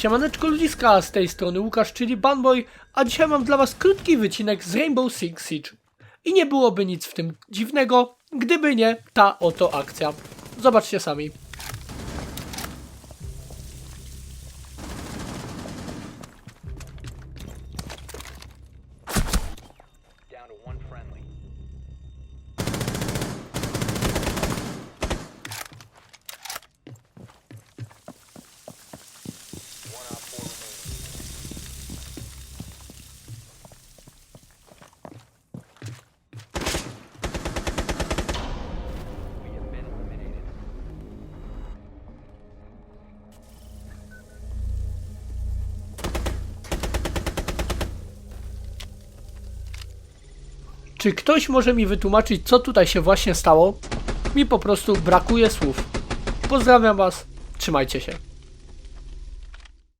Siemaneczko ludziska, z tej strony Łukasz, czyli Banboy, a dzisiaj mam dla was krótki wycinek z Rainbow Six Siege. I nie byłoby nic w tym dziwnego, gdyby nie ta oto akcja. Zobaczcie sami. Down to one friendly. Czy ktoś może mi wytłumaczyć, co tutaj się właśnie stało? Mi po prostu brakuje słów. Pozdrawiam was, trzymajcie się.